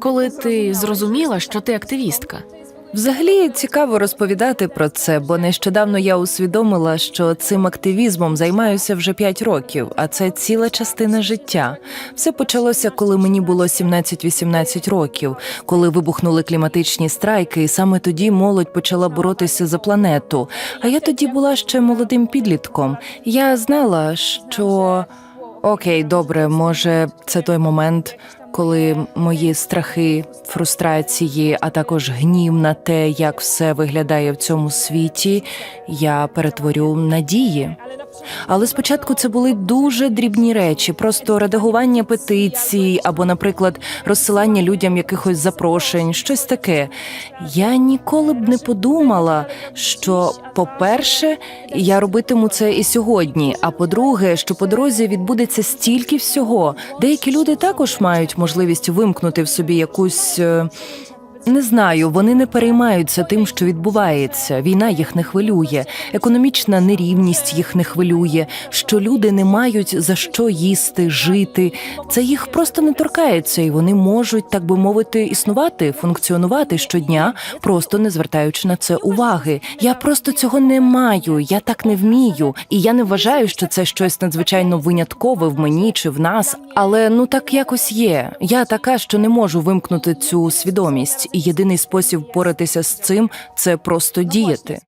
коли ти зрозуміла, що ти активістка? Взагалі цікаво розповідати про це, бо нещодавно я усвідомила, що цим активізмом займаюся вже 5 років, а це ціла частина життя. Все почалося, коли мені було 17-18 років, коли вибухнули кліматичні страйки, і саме тоді молодь почала боротися за планету. А я тоді була ще молодим підлітком. Я знала, що окей, добре, може, це той момент. Коли мої страхи, фрустрації, а також гнів на те, як все виглядає в цьому світі, я перетворю на дії. Але спочатку це були дуже дрібні речі, просто редагування петицій або, наприклад, розсилання людям якихось запрошень, щось таке. Я ніколи б не подумала, що, по-перше, я робитиму це і сьогодні. А по-друге, що по дорозі відбудеться стільки всього. Деякі люди також мають можливість вимкнути в собі якусь. Не знаю, вони не переймаються тим, що відбувається. Війна їх не хвилює, економічна нерівність їх не хвилює, що люди не мають за що їсти, жити. Це їх просто не торкається, і вони можуть, так би мовити, існувати, функціонувати щодня, просто не звертаючи на це уваги. Я просто цього не маю, я так не вмію, і я не вважаю, що це щось надзвичайно виняткове в мені чи в нас. Але ну так якось є. Я така, що не можу вимкнути цю свідомість, і єдиний спосіб боратися з цим це просто діяти.